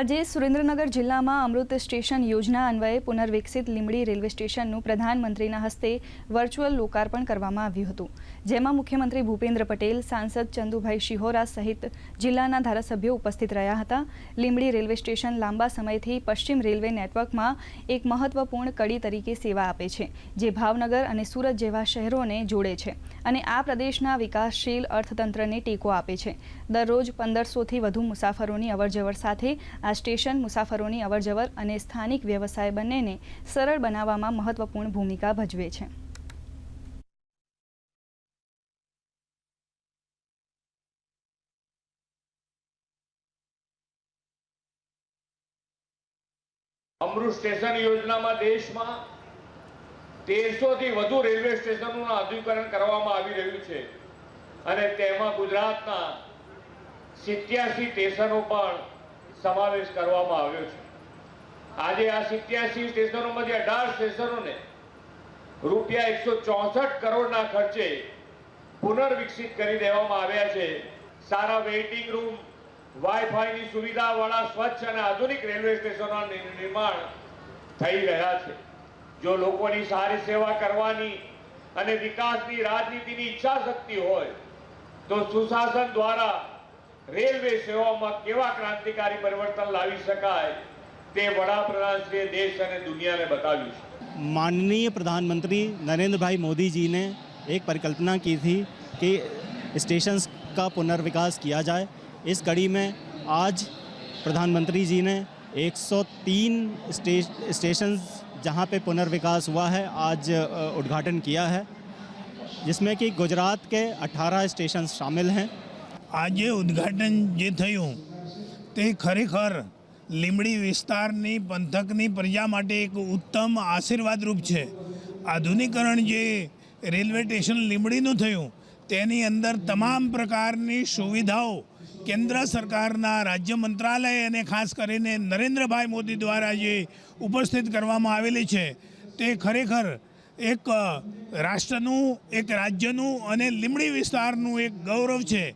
આજે સુરેન્દ્રનગર જિલ્લામાં અમૃત સ્ટેશન યોજના અન્વયે પુનર્વિકસિત લીંબડી રેલવે સ્ટેશનનું પ્રધાનમંત્રીના હસ્તે વર્ચ્યુઅલ લોકાર્પણ કરવામાં આવ્યું હતું. જેમાં મુખ્યમંત્રી ભૂપેન્દ્ર પટેલ, સાંસદ ચંદુભાઈ શિહોરા સહિત જિલ્લાના ધારાસભ્યો ઉપસ્થિત રહ્યા હતા. લીંબડી રેલવે સ્ટેશન લાંબા સમયથી પશ્ચિમ રેલવે નેટવર્કમાં એક મહત્વપૂર્ણ કડી તરીકે સેવા આપે છે, જે ભાવનગર અને સુરત જેવા શહેરોને જોડે છે અને આ પ્રદેશના વિકાસશીલ અર્થતંત્રને ટેકો આપે છે. દરરોજ પંદરસોથી વધુ મુસાફરોની અવરજવર સાથે સ્ટેશન મુસાફરોની અવરજવર અને સ્થાનિક વ્યવસાય બંનેને સરળ બનાવવામાં મહત્વપૂર્ણ ભૂમિકા ભજવે છે. અમૃત સ્ટેશન યોજનામાં દેશમાં તેરસો થી વધુ રેલવે સ્ટેશનોનું આધુનિકરણ કરવામાં આવી રહ્યું છે. અને તેમાં ગુજરાતના સિત્યાસી સ્ટેશનો પણ સમાવેશ કરવામાં આવ્યો છે. આજે આ સિત્યાસી સ્ટેશનોમાંથી અઢાર સ્ટેશનોને રૂપિયા એકસો ચોસઠ કરોડના ખર્ચે પુનર્વિકસિત કરી દેવામાં આવ્યા છે. સારા વેઇટિંગ રૂમ, વાઈફાઈની સુવિધાવાળા સ્વચ્છ અને આધુનિક રેલવે સ્ટેશનોના નિર્માણ થઈ રહ્યા છે. જો લોકોની સારી સેવા કરવાની અને વિકાસની રાજનીતિની ઈચ્છા શક્તિ હોય, તો સુશાસન દ્વારા રેલવે સેવામાં કેવા ક્રાંતિકારી પરિવર્તન લાવી શકાય તે વડાપ્રધાનશ્રીએ દેશ અને દુનિયાને બતાવ્યું છે माननीय प्रधानमंत्री नरेंद्र भाई मोदी जी ने एक परिकल्पना की थी कि स्टेशंस का पुनर्विकास किया जाए इस कड़ी में आज प्रधानमंत्री जी ने 103 स्टे, स्टेशंस जहां पे पुनर्विकास हुआ है आज अ, उद्घाटन किया है जिसमें कि गुजरात के 18 स्टेशन शामिल हैं આજે ઉદ્ઘાટન જે થયું, તે ખરેખર લીમડી વિસ્તારની પંથકની પ્રજા માટે એક ઉત્તમ આશીર્વાદરૂપ છે. આધુનિકરણ જે રેલવે સ્ટેશન લીમડીનું થયું, તેની અંદર તમામ પ્રકારની સુવિધાઓ કેન્દ્ર સરકારના રાજ્ય મંત્રાલય અને ખાસ કરીને નરેન્દ્રભાઈ મોદી દ્વારા જે ઉપસ્થિત કરવામાં આવેલી છે, તે ખરેખર એક રાષ્ટ્રનું, એક રાજ્યનું અને લીમડી વિસ્તારનું એક ગૌરવ છે.